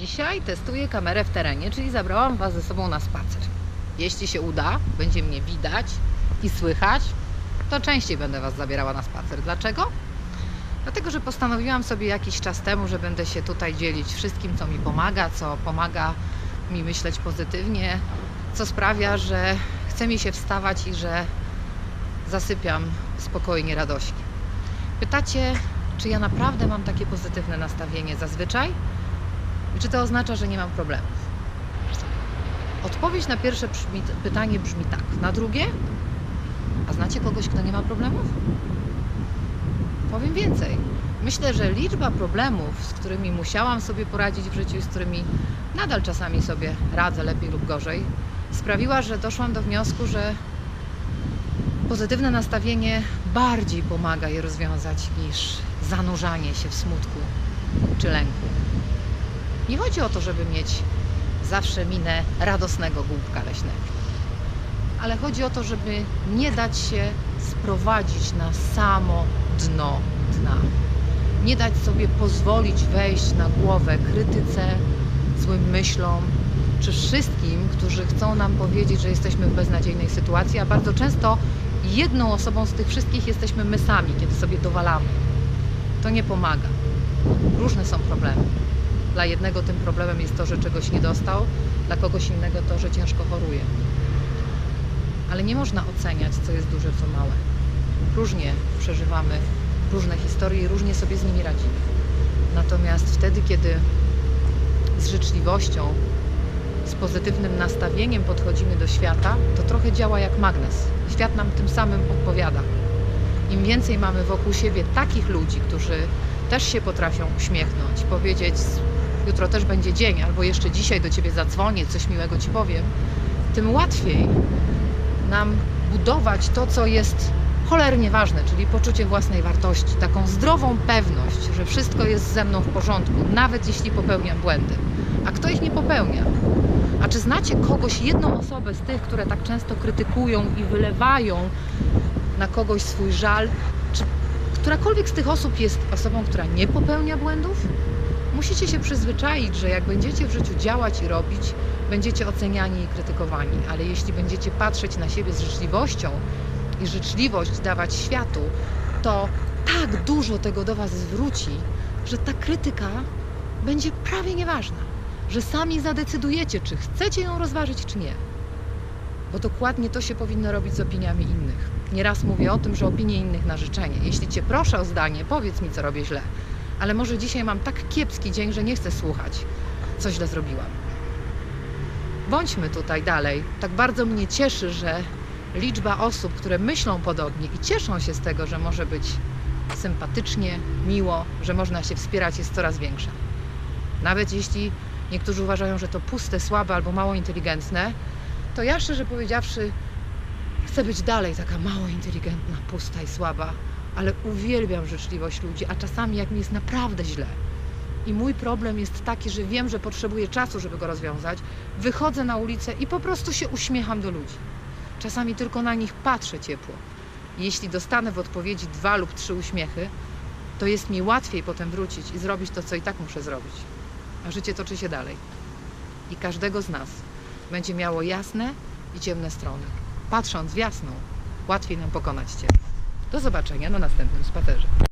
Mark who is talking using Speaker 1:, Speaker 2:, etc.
Speaker 1: Dzisiaj testuję kamerę w terenie, czyli zabrałam Was ze sobą na spacer. Jeśli się uda, będzie mnie widać i słychać, to częściej będę Was zabierała na spacer. Dlaczego? Dlatego, że postanowiłam sobie jakiś czas temu, że będę się tutaj dzielić wszystkim, co mi pomaga, co pomaga mi myśleć pozytywnie, co sprawia, że chce mi się wstawać i że zasypiam spokojnie, radośnie. Pytacie, czy ja naprawdę mam takie pozytywne nastawienie zazwyczaj? I czy to oznacza, że nie mam problemów? Odpowiedź na pierwsze brzmi, pytanie brzmi tak. Na drugie? A znacie kogoś, kto nie ma problemów? Powiem więcej. Myślę, że liczba problemów, z którymi musiałam sobie poradzić w życiu z którymi nadal czasami sobie radzę lepiej lub gorzej, sprawiła, że doszłam do wniosku, że pozytywne nastawienie bardziej pomaga je rozwiązać niż zanurzanie się w smutku czy lęku. Nie chodzi o to, żeby mieć zawsze minę radosnego głupka leśnego, ale chodzi o to, żeby nie dać się sprowadzić na samo dno dna. Nie dać sobie pozwolić wejść na głowę krytyce, złym myślom, czy wszystkim, którzy chcą nam powiedzieć, że jesteśmy w beznadziejnej sytuacji, a bardzo często jedną osobą z tych wszystkich jesteśmy my sami, kiedy sobie dowalamy. To nie pomaga. Różne są problemy. Dla jednego tym problemem jest to, że czegoś nie dostał, dla kogoś innego to, że ciężko choruje. Ale nie można oceniać, co jest duże, co małe. Różnie przeżywamy różne historie i różnie sobie z nimi radzimy. Natomiast wtedy, kiedy z życzliwością, z pozytywnym nastawieniem podchodzimy do świata, to trochę działa jak magnes. Świat nam tym samym odpowiada. Im więcej mamy wokół siebie takich ludzi, którzy też się potrafią uśmiechnąć, powiedzieć, jutro też będzie dzień, albo jeszcze dzisiaj do ciebie zadzwonię, coś miłego ci powiem, tym łatwiej nam budować to, co jest cholernie ważne, czyli poczucie własnej wartości, taką zdrową pewność, że wszystko jest ze mną w porządku, nawet jeśli popełniam błędy. A kto ich nie popełnia? A czy znacie kogoś, jedną osobę z tych, które tak często krytykują i wylewają na kogoś swój żal? Czy którakolwiek z tych osób jest osobą, która nie popełnia błędów? Musicie się przyzwyczaić, że jak będziecie w życiu działać i robić, będziecie oceniani i krytykowani, ale jeśli będziecie patrzeć na siebie z życzliwością i życzliwość dawać światu, to tak dużo tego do Was zwróci, że ta krytyka będzie prawie nieważna, że sami zadecydujecie, czy chcecie ją rozważyć, czy nie. Bo dokładnie to się powinno robić z opiniami innych. Nieraz mówię o tym, że opinie innych na życzenie. Jeśli Cię proszę o zdanie, powiedz mi, co robię źle. Ale może dzisiaj mam tak kiepski dzień, że nie chcę słuchać, co źle zrobiłam. Bądźmy tutaj dalej. Tak bardzo mnie cieszy, że liczba osób, które myślą podobnie i cieszą się z tego, że może być sympatycznie, miło, że można się wspierać, jest coraz większa. Nawet jeśli niektórzy uważają, że to puste, słabe albo mało inteligentne, to ja szczerze powiedziawszy chcę być dalej taka mało inteligentna, pusta i słaba, ale uwielbiam życzliwość ludzi, a czasami jak mi jest naprawdę źle i mój problem jest taki, że wiem, że potrzebuję czasu, żeby go rozwiązać, wychodzę na ulicę i po prostu się uśmiecham do ludzi. Czasami tylko na nich patrzę ciepło. Jeśli dostanę w odpowiedzi dwa lub trzy uśmiechy, to jest mi łatwiej potem wrócić i zrobić to, co i tak muszę zrobić. A życie toczy się dalej. I każdego z nas będzie miało jasne i ciemne strony. Patrząc w jasną, łatwiej nam pokonać ciemno. Do zobaczenia na następnym spacerze.